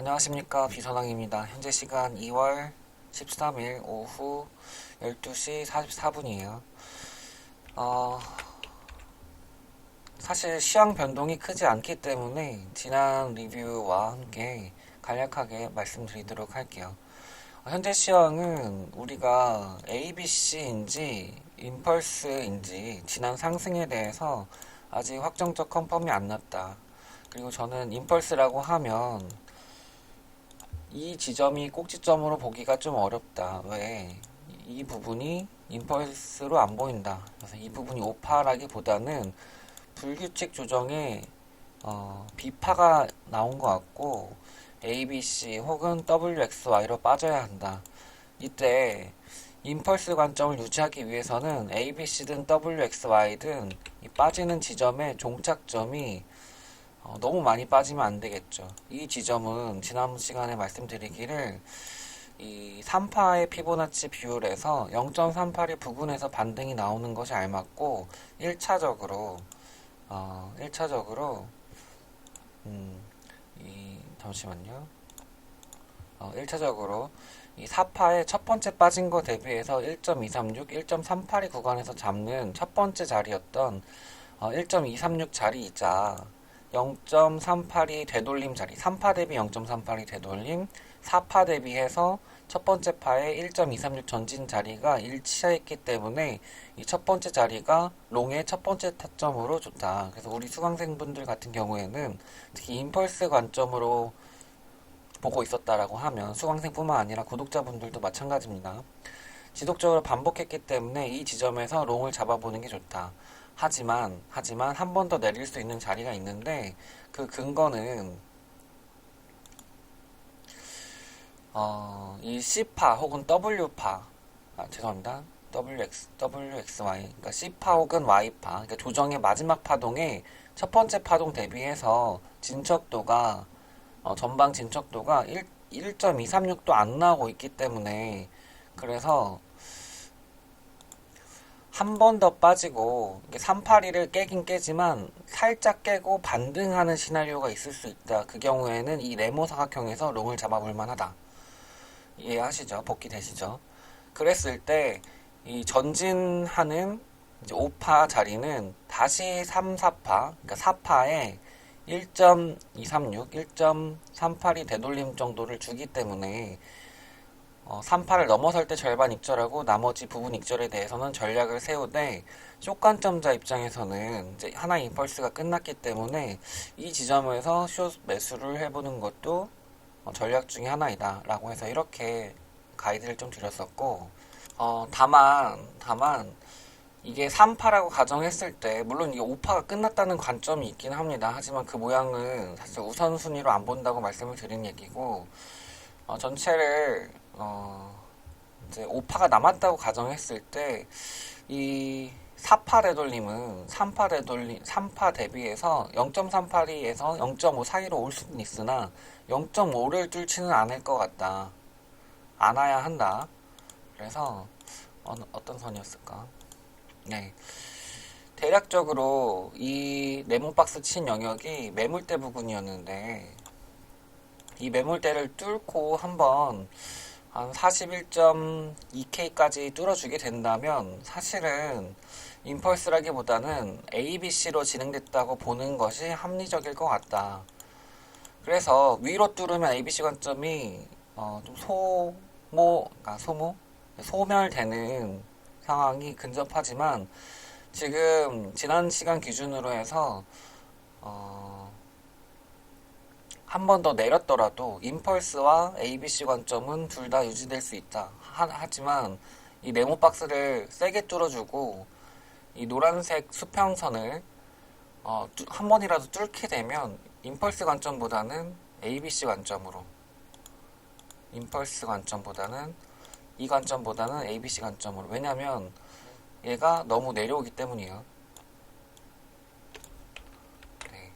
안녕하십니까 비선왕입니다. 현재 시간 2월 13일 오후 12시 44분이에요. 어, 사실 시황 변동이 크지 않기 때문에 지난 리뷰와 함께 간략하게 말씀드리도록 할게요. 어, 현재 시황은 우리가 ABC인지 임펄스인지 지난 상승에 대해서 아직 확정적 컨펌이 안 났다. 그리고 저는 임펄스라고 하면 이 지점이 꼭지점으로 보기가 좀 어렵다. 왜? 이 부분이 임펄스로 안 보인다. 그래서 이 부분이 오파라기보다는 불규칙 조정에 어, B파가 나온 것 같고 ABC 혹은 WXY로 빠져야 한다. 이때 임펄스 관점을 유지하기 위해서는 ABC든 WXY든 이 빠지는 지점의 종착점이 어, 너무 많이 빠지면 안 되겠죠. 이 지점은 지난 시간에 말씀드리기를 이 3파의 피보나치 비율에서 0.38이 부근에서 반등이 나오는 것이 알맞고 1차적으로 어, 1차적으로 음, 이 잠시만요. 어, 1차적으로 이 4파의 첫 번째 빠진 거 대비해서 1.236, 1.38이 구간에서 잡는 첫 번째 자리였던 어, 1.236 자리이자 0.38이 되돌림 자리, 3파 대비 0.38이 되돌림, 4파 대비해서 첫 번째 파의 1.236 전진 자리가 일치했기 때문에 이 첫 번째 자리가 롱의 첫 번째 타점으로 좋다. 그래서 우리 수강생분들 같은 경우에는 특히 임펄스 관점으로 보고 있었다라고 하면 수강생뿐만 아니라 구독자분들도 마찬가지입니다. 지속적으로 반복했기 때문에 이 지점에서 롱을 잡아보는 게 좋다. 하지만 하지만 한 번 더 내릴 수 있는 자리가 있는데 그 근거는 어, 이 C파 혹은 W파 아, 죄송합니다. WX, WXY 그러니까 C파 혹은 Y파 그러니까 조정의 마지막 파동에 첫 번째 파동 대비해서 진척도가 어, 전방 진척도가 1, 1.236도 안 나오고 있기 때문에 그래서 한 번 더 빠지고 382를 깨긴 깨지만 살짝 깨고 반등하는 시나리오가 있을 수 있다. 그 경우에는 이 네모 사각형에서 롱을 잡아볼 만하다. 이해하시죠? 복귀 되시죠? 그랬을 때 이 전진하는 이제 5파 자리는 다시 3, 4파, 그러니까 4파에 1.236, 1.38이 되돌림 정도를 주기 때문에 어, 3파를 넘어설 때 절반 익절하고 나머지 부분 익절에 대해서는 전략을 세우되 쇼관점자 입장에서는 이제 하나의 임펄스가 끝났기 때문에 이 지점에서 숏 매수를 해보는 것도 어, 전략 중에 하나이다 라고 해서 이렇게 가이드를 좀 드렸었고 어, 다만 다만 이게 3파라고 가정했을 때 물론 이게 5파가 끝났다는 관점이 있긴 합니다. 하지만 그 모양은 사실 우선순위로 안 본다고 말씀을 드린 얘기고 어, 전체를 어, 이제 5파가 남았다고 가정했을 때 이 4파 되돌림은 3파 되돌림 3파 대비해서 0.38에서 0.5 사이로 올 수는 있으나 0.5를 뚫지는 않을 것 같다. 안 와야 한다. 그래서 어느, 어떤 선이었을까? 네. 대략적으로 이 네모박스 친 영역이 매물대 부분이었는데 이 매물대를 뚫고 한번 한 41.2K까지 뚫어주게 된다면 사실은 임펄스라기보다는 ABC로 진행됐다고 보는 것이 합리적일 것 같다. 그래서 위로 뚫으면 ABC 관점이 어, 좀 소모, 그러니까 소모, 소멸되는 상황이 근접하지만 지금 지난 시간 기준으로 해서 어, 한 번 더 내렸더라도 임펄스와 ABC 관점은 둘 다 유지될 수 있다. 하, 하지만 이 네모 박스를 세게 뚫어주고 이 노란색 수평선을 어, 뚜- 한 번이라도 뚫게 되면 임펄스 관점보다는 ABC 관점으로 임펄스 관점보다는 이 관점보다는 ABC 관점으로 왜냐면 얘가 너무 내려오기 때문이에요. 네.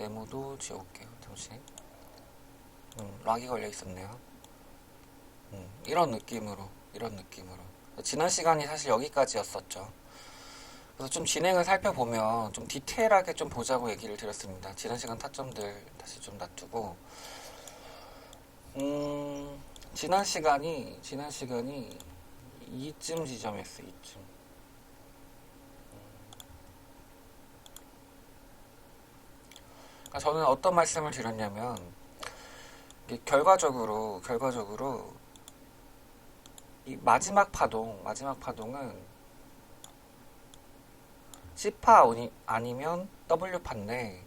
네모도 지워볼게요. 잠시. 음, 락이 걸려 있었네요. 음, 이런 느낌으로, 이런 느낌으로. 지난 시간이 사실 여기까지였었죠. 그래서 좀 진행을 살펴보면 좀 디테일하게 좀 보자고 얘기를 드렸습니다. 지난 시간 타점들 다시 좀 놔두고 음, 지난 시간이 지난 시간이 이쯤 지점이었어요. 이쯤. 그러니까 저는 어떤 말씀을 드렸냐면 결과적으로 결과적으로 이 마지막 파동 마지막 파동은 C파 아니- 아니면 W파인데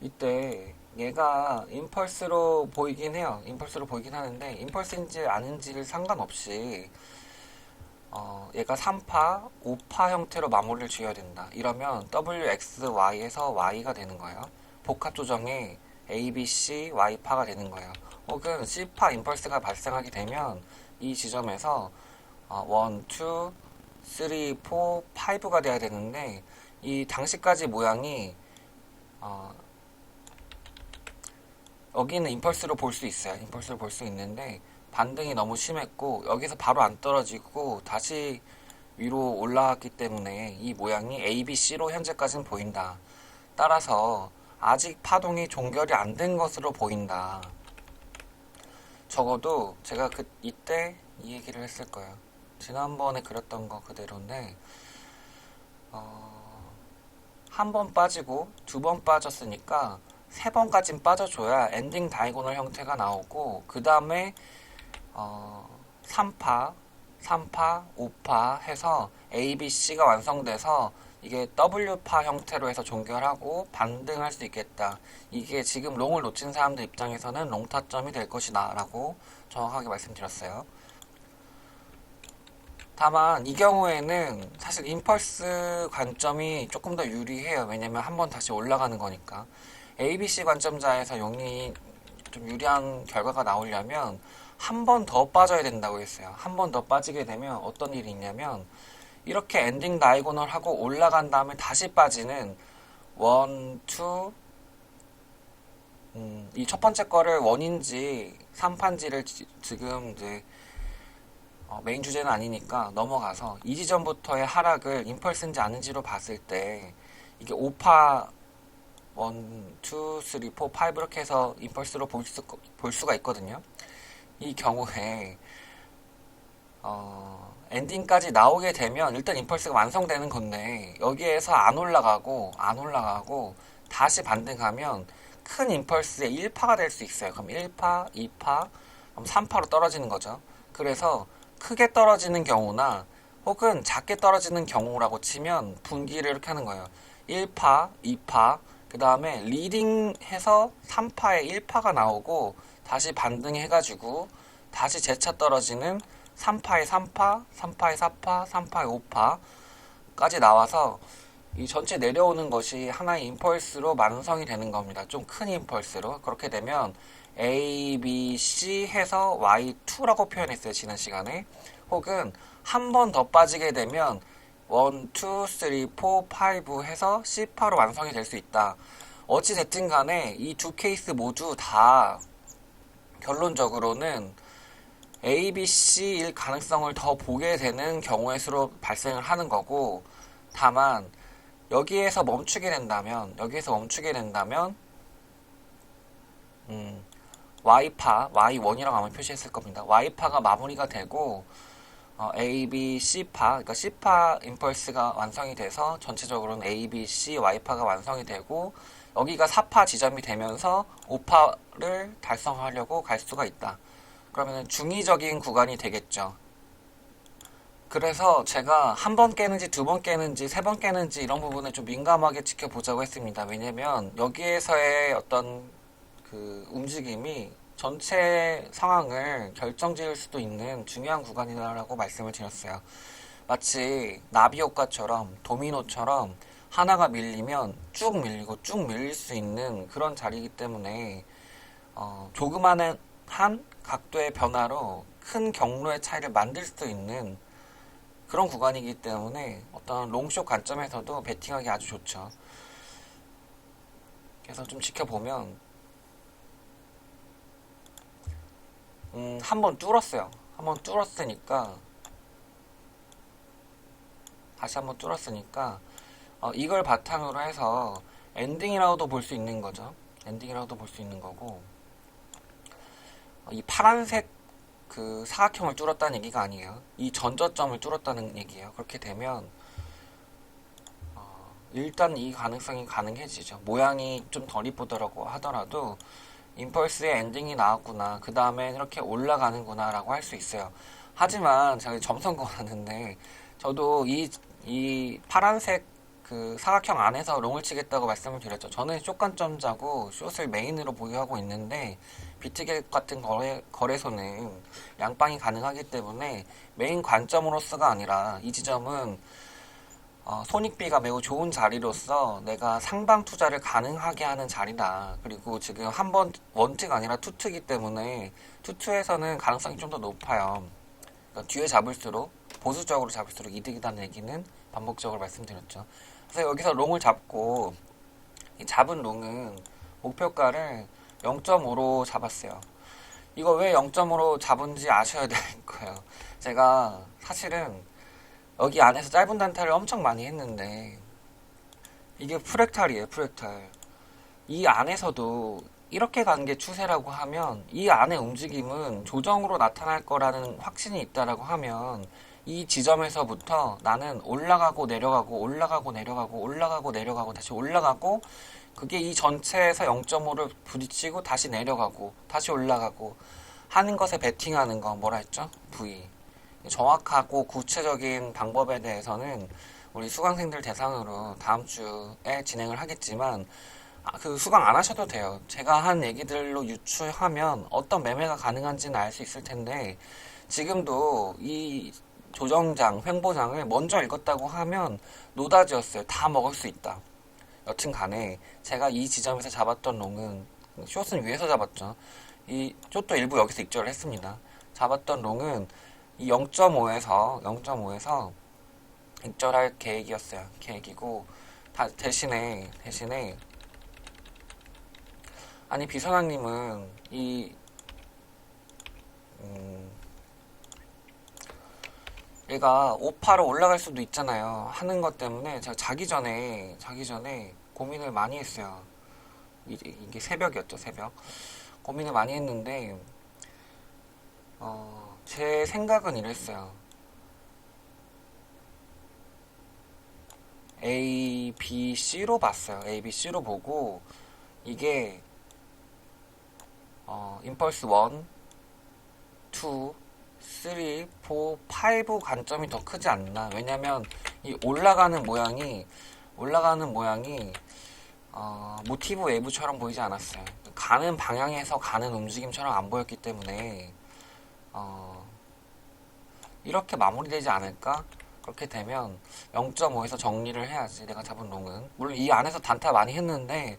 이때 얘가 임펄스로 보이긴 해요. 임펄스로 보이긴 하는데 임펄스인지 아닌지를 상관없이 어, 얘가 3파, 5파 형태로 마무리를 지어야 된다. 이러면 WXY에서 Y가 되는 거예요. 복합 조정에 A, B, C, Y파가 되는 거예요. 혹은 C파 임펄스가 발생하게 되면 이 지점에서 어, 1, 2, 3, 4, 5가 돼야 되는데 이 당시까지 모양이 어, 여기는 임펄스로 볼 수 있어요. 임펄스로 볼 수 있는데 반등이 너무 심했고 여기서 바로 안 떨어지고 다시 위로 올라왔기 때문에 이 모양이 A, B, C로 현재까지는 보인다. 따라서 아직 파동이 종결이 안 된 것으로 보인다. 적어도 제가 그 이때 이 얘기를 했을 거예요. 지난번에 그렸던 거 그대로인데 어, 한 번 빠지고 두 번 빠졌으니까 세 번까진 빠져줘야 엔딩 다이고널 형태가 나오고 그 다음에 어, 3파, 3파, 5파 해서 A, B, C가 완성돼서 이게 W파 형태로 해서 종결하고 반등할 수 있겠다. 이게 지금 롱을 놓친 사람들 입장에서는 롱 타점이 될 것이다 라고 정확하게 말씀드렸어요. 다만 이 경우에는 사실 임펄스 관점이 조금 더 유리해요. 왜냐면 한 번 다시 올라가는 거니까. ABC 관점자에서 용이 좀 유리한 결과가 나오려면 한 번 더 빠져야 된다고 했어요. 한 번 더 빠지게 되면 어떤 일이 있냐면 이렇게 엔딩 다이고널 하고 올라간 다음에 다시 빠지는 원, 투, 음, 이 첫 번째 거를 원인지 3판지를 지금 이제 어, 메인 주제는 아니니까 넘어가서 이 지점부터의 하락을 임펄스인지 아닌지로 봤을 때 이게 5파 1, 2, 3, 4, 5 이렇게 해서 임펄스로 볼, 수, 볼 수가 있거든요. 이 경우에 어, 엔딩까지 나오게 되면 일단 임펄스가 완성되는 건데 여기에서 안 올라가고 안 올라가고 다시 반등하면 큰 임펄스의 1파가 될 수 있어요. 그럼 1파, 2파, 그럼 3파로 떨어지는 거죠. 그래서 크게 떨어지는 경우나 혹은 작게 떨어지는 경우라고 치면 분기를 이렇게 하는 거예요. 1파, 2파, 그 다음에 리딩해서 3파에 1파가 나오고 다시 반등해가지고 다시 재차 떨어지는 3파에 3파, 3파에 4파, 3파에 5파까지 나와서 이 전체 내려오는 것이 하나의 임펄스로 완성이 되는 겁니다. 좀 큰 임펄스로. 그렇게 되면 A, B, C 해서 Y2라고 표현했어요. 지난 시간에. 혹은 한 번 더 빠지게 되면 1, 2, 3, 4, 5 해서 C파로 완성이 될 수 있다. 어찌 됐든 간에 이 두 케이스 모두 다 결론적으로는 A, B, C일 가능성을 더 보게 되는 경우의 수로 발생을 하는 거고 다만 여기에서 멈추게 된다면 여기에서 멈추게 된다면 음, Y파, Y1이라고 아마 표시했을 겁니다. Y파가 마무리가 되고 어, A, B, C파, 그러니까 C파 임펄스가 완성이 돼서 전체적으로는 A, B, C, Y파가 완성이 되고 여기가 4파 지점이 되면서 5파를 달성하려고 갈 수가 있다. 그러면 중의적인 구간이 되겠죠. 그래서 제가 한 번 깨는지 두 번 깨는지 세 번 깨는지 이런 부분을 좀 민감하게 지켜보자고 했습니다. 왜냐면 여기에서의 어떤 그 움직임이 전체 상황을 결정 지을 수도 있는 중요한 구간이라고 말씀을 드렸어요. 마치 나비 효과처럼 도미노처럼 하나가 밀리면 쭉 밀리고 쭉 밀릴 수 있는 그런 자리이기 때문에 어, 조그마한 한 각도의 변화로 큰 경로의 차이를 만들 수 있는 그런 구간이기 때문에 어떤 롱숏 관점에서도 베팅하기 아주 좋죠. 그래서 좀 지켜보면 음, 한번 뚫었어요. 한번 뚫었으니까 다시 한번 뚫었으니까 어, 이걸 바탕으로 해서 엔딩이라고도 볼 수 있는 거죠. 엔딩이라고도 볼 수 있는 거고 어, 이 파란색 그 사각형을 뚫었다는 얘기가 아니에요. 이 전저점을 뚫었다는 얘기예요. 그렇게 되면 어, 일단 이 가능성이 가능해지죠. 모양이 좀 덜 이쁘더라고 하더라도 임펄스의 엔딩이 나왔구나. 그 다음에 이렇게 올라가는구나 라고 할 수 있어요. 하지만 제가 점선 거 하는데 저도 이, 이 파란색 그 사각형 안에서 롱을 치겠다고 말씀을 드렸죠. 저는 숏관점자고 숏을 메인으로 보유하고 있는데 비트겟 같은 거래, 거래소는 양방이 가능하기 때문에 메인 관점으로서가 아니라 이 지점은 어, 손익비가 매우 좋은 자리로서 내가 상방 투자를 가능하게 하는 자리다. 그리고 지금 한 번 원트가 아니라 투트이기 때문에 투트에서는 가능성이 좀 더 높아요. 그러니까 뒤에 잡을수록 보수적으로 잡을수록 이득이라는 얘기는 반복적으로 말씀드렸죠. 그래서 여기서 롱을 잡고 이 잡은 롱은 목표가를 0.5로 잡았어요. 이거 왜 0.5로 잡은지 아셔야 될 거예요. 제가 사실은 여기 안에서 짧은 단타를 엄청 많이 했는데 이게 프랙탈이에요, 프랙탈. 이 안에서도 이렇게 가는 게 추세라고 하면 이 안의 움직임은 조정으로 나타날 거라는 확신이 있다라고 하면 이 지점에서부터 나는 올라가고 내려가고 올라가고 내려가고 올라가고 내려가고 다시 올라가고 그게 이 전체에서 0.5를 부딪히고 다시 내려가고 다시 올라가고 하는 것에 베팅하는 거 뭐라 했죠? V. 정확하고 구체적인 방법에 대해서는 우리 수강생들 대상으로 다음 주에 진행을 하겠지만 아, 그 수강 안 하셔도 돼요. 제가 한 얘기들로 유추하면 어떤 매매가 가능한지는 알 수 있을 텐데 지금도 이 조정장, 횡보장을 먼저 읽었다고 하면 노다지였어요. 다 먹을 수 있다. 여튼 간에 제가 이 지점에서 잡았던 롱은 숏은 위에서 잡았죠. 이 숏도 일부 여기서 익절을 했습니다. 잡았던 롱은 이 0.5에서 0.5에서 익절할 계획이었어요. 계획이고 다 대신에 대신에 아니 비선왕님은 이 음, 얘가 5파로 올라갈 수도 있잖아요. 하는 것 때문에 제가 자기 전에 자기 전에 고민을 많이 했어요. 이게, 이게 새벽이었죠, 새벽. 고민을 많이 했는데 어, 제 생각은 이랬어요. A, B, C로 봤어요. A, B, C로 보고 이게 어, 임펄스 1, 2, 3, 4, 5 관점이 더 크지 않나. 왜냐면 이 올라가는 모양이 올라가는 모양이 어, 모티브 웨이브처럼 보이지 않았어요. 가는 방향에서 가는 움직임처럼 안 보였기 때문에 어, 이렇게 마무리되지 않을까? 그렇게 되면 0.5에서 정리를 해야지 내가 잡은 롱은 물론 이 안에서 단타 많이 했는데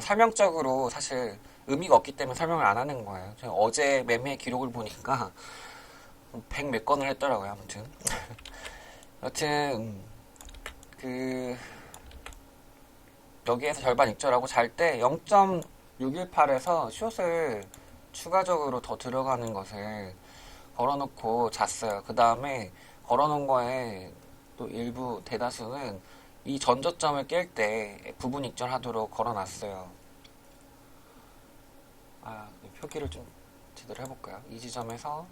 설명적으로 사실 의미가 없기 때문에 설명을 안 하는 거예요. 어제 매매 기록을 보니까 100 몇 건을 했더라고요. 아무튼 여튼 그 여기에서 절반 익절하고 잘 때 0.618에서 숏을 추가적으로 더 들어가는 것을 걸어놓고 잤어요. 그 다음에 걸어놓은 거에 또 일부 대다수는 이 전저점을 깰 때 부분 익절하도록 걸어놨어요. 아, 표기를 좀 제대로 해볼까요? 이 지점에서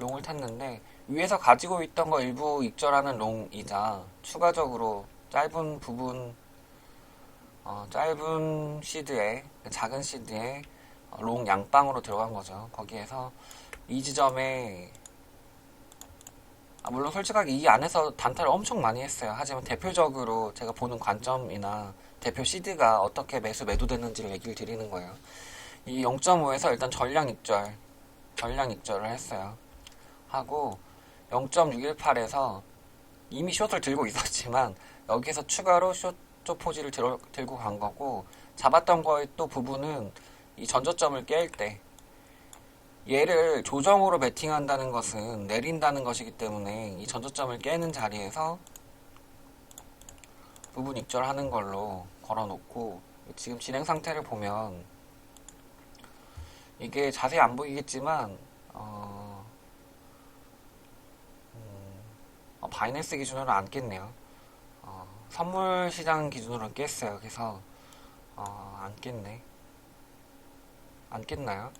롱을 탔는데 위에서 가지고 있던 거 일부 익절하는 롱이자 추가적으로 짧은 부분 어, 짧은 시드에 작은 시드에 롱 양방으로 들어간 거죠. 거기에서 이 지점에 아, 물론 솔직하게 이 안에서 단타를 엄청 많이 했어요. 하지만 대표적으로 제가 보는 관점이나 대표 시드가 어떻게 매수 매도됐는지를 얘기를 드리는 거예요. 이 0.5에서 일단 전량 익절, 전량 익절을 했어요. 하고 0.618에서 이미 숏을 들고 있었지만 여기서 추가로 숏, 쪽 포지를 들어, 들고 간 거고 잡았던 거의 또 부분은 이 전저점을 깰 때 얘를 조정으로 베팅한다는 것은 내린다는 것이기 때문에 이 전저점을 깨는 자리에서 부분 익절하는 걸로 걸어놓고 지금 진행 상태를 보면 이게 자세히 안 보이겠지만 어, 음, 어, 바이낸스 기준으로 안겠네요. 선물 시장 기준으로 깼어요. 그래서 어, 안 깼네. 안 깼나요?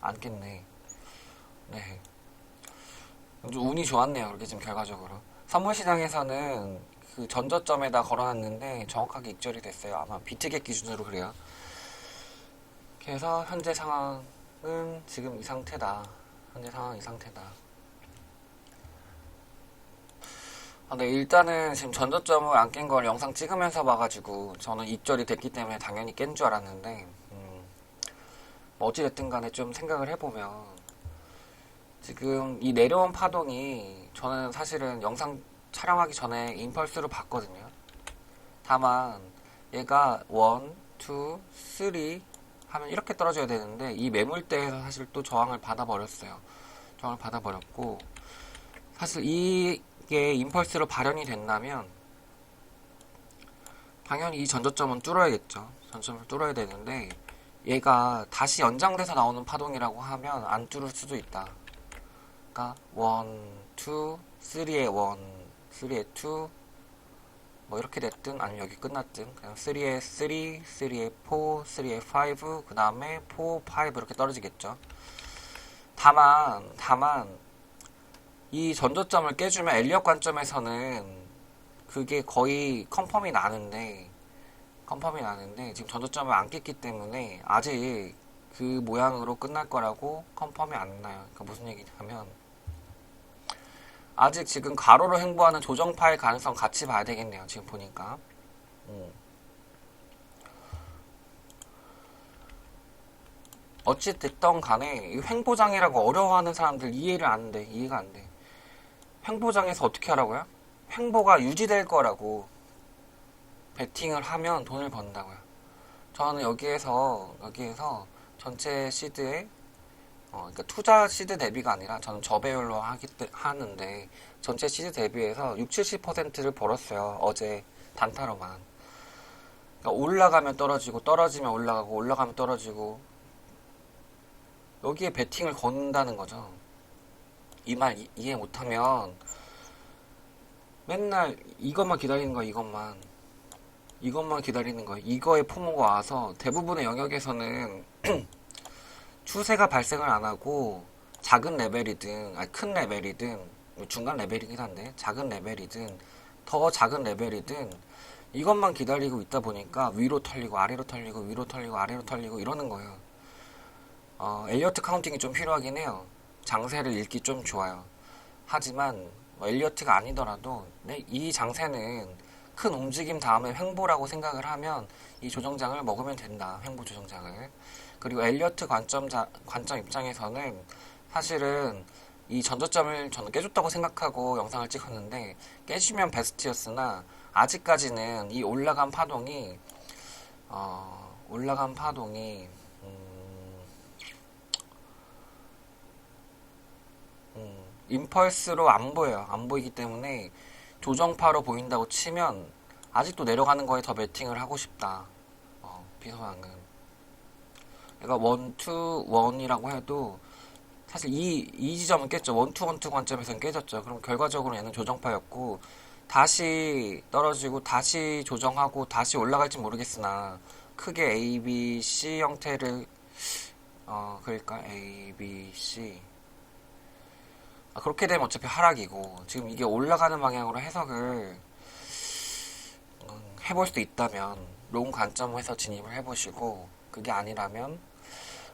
안 깼네. 네. 좀 운이 좋았네요. 그렇게 지금 결과적으로. 선물 시장에서는 그 전저점에다 걸어놨는데 정확하게 익절이 됐어요. 아마 비트겟 기준으로 그래요. 그래서 현재 상황은 지금 이 상태다. 현재 상황 이 상태다. 아, 네, 일단은 지금 전저점을 안 깬 걸 영상 찍으면서 봐가지고 저는 입절이 됐기 때문에 당연히 깬 줄 알았는데 음, 뭐 어찌됐든 간에 좀 생각을 해보면 지금 이 내려온 파동이 저는 사실은 영상 촬영하기 전에 임펄스로 봤거든요. 다만 얘가 1, 2, 3 하면 이렇게 떨어져야 되는데 이 매물대에서 사실 또 저항을 받아버렸어요. 저항을 받아버렸고 사실 이 게 임펄스로 발현이 된다면 당연히 이 전저점은 뚫어야겠죠. 전저점을 뚫어야 되는데 얘가 다시 연장돼서 나오는 파동이라고 하면 안 뚫을 수도 있다. 그러니까 1, 2, 3의 1, 3의 2, 뭐 이렇게 됐든 아니면 여기 끝났든 그냥 3의 3, 3의 4, 3의 5, 그 다음에 4, 5 이렇게 떨어지겠죠. 다만 다만 이 전저점을 깨주면 엘리엇 관점에서는 그게 거의 컨펌이 나는데 컨펌이 나는데 지금 전저점을 안 깼기 때문에 아직 그 모양으로 끝날 거라고 컨펌이 안 나요. 그러니까 무슨 얘기냐면 아직 지금 가로로 행보하는 조정파일 가능성 같이 봐야 되겠네요. 지금 보니까. 음. 어찌됐던 간에 이 횡보장이라고 어려워하는 사람들 이해를 안 돼. 이해가 안 돼. 횡보장에서 어떻게 하라고요? 횡보가 유지될 거라고 베팅을 하면 돈을 번다고요. 저는 여기에서 여기에서 전체 시드에 어, 그러니까 투자 시드 대비가 아니라 저는 저배율로 하기 때, 하는데 전체 시드 대비해서 6, 70%를 벌었어요. 어제 단타로만. 그러니까 올라가면 떨어지고 떨어지면 올라가고 올라가면 떨어지고 여기에 베팅을 건다는 거죠. 이 말 이해 못하면 맨날 이것만 기다리는 거야 이것만 이것만 기다리는 거야 이거에 포모가 와서 대부분의 영역에서는 추세가 발생을 안 하고 작은 레벨이든 아니 큰 레벨이든 뭐 중간 레벨이긴 한데 작은 레벨이든 더 작은 레벨이든 이것만 기다리고 있다 보니까 위로 털리고 아래로 털리고 위로 털리고 아래로 털리고 이러는 거예요. 어, 엘리어트 카운팅이 좀 필요하긴 해요. 장세를 읽기 좀 좋아요. 하지만 뭐 엘리어트가 아니더라도 네, 이 장세는 큰 움직임 다음에 횡보라고 생각을 하면 이 조정장을 먹으면 된다. 횡보 조정장을. 그리고 엘리어트 관점, 자, 관점 입장에서는 사실은 이 전저점을 저는 깨줬다고 생각하고 영상을 찍었는데 깨주면 베스트였으나 아직까지는 이 올라간 파동이 어, 올라간 파동이 음, 음, 임펄스로 안 보여요. 안 보이기 때문에 조정파로 보인다고 치면 아직도 내려가는 거에 더 매팅을 하고 싶다. 어, 비서왕은. 그러니까 원투 원이라고 해도 사실 이, 이 지점은 깼죠. 원투 원투 관점에서는 깨졌죠. 그럼 결과적으로 얘는 조정파였고 다시 떨어지고 다시 조정하고 다시 올라갈지 모르겠으나 크게 A, B, C 형태를 어 그러니까 A, B, C 아, 그렇게 되면 어차피 하락이고 지금 이게 올라가는 방향으로 해석을 음, 해볼 수도 있다면 롱 관점에서 진입을 해보시고 그게 아니라면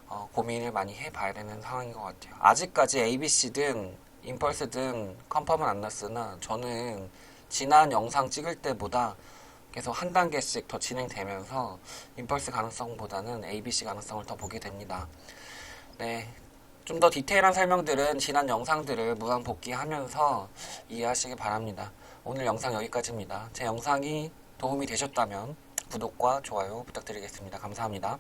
어, 고민을 많이 해봐야 되는 상황인 것 같아요. 아직까지 ABC든 임펄스든 컨펌은 안 났으나 저는 지난 영상 찍을 때보다 계속 한 단계씩 더 진행되면서 임펄스 가능성보다는 ABC 가능성을 더 보게 됩니다. 네. 좀 더 디테일한 설명들은 지난 영상들을 무한 복귀하면서 이해하시기 바랍니다. 오늘 영상 여기까지입니다. 제 영상이 도움이 되셨다면 구독과 좋아요 부탁드리겠습니다. 감사합니다.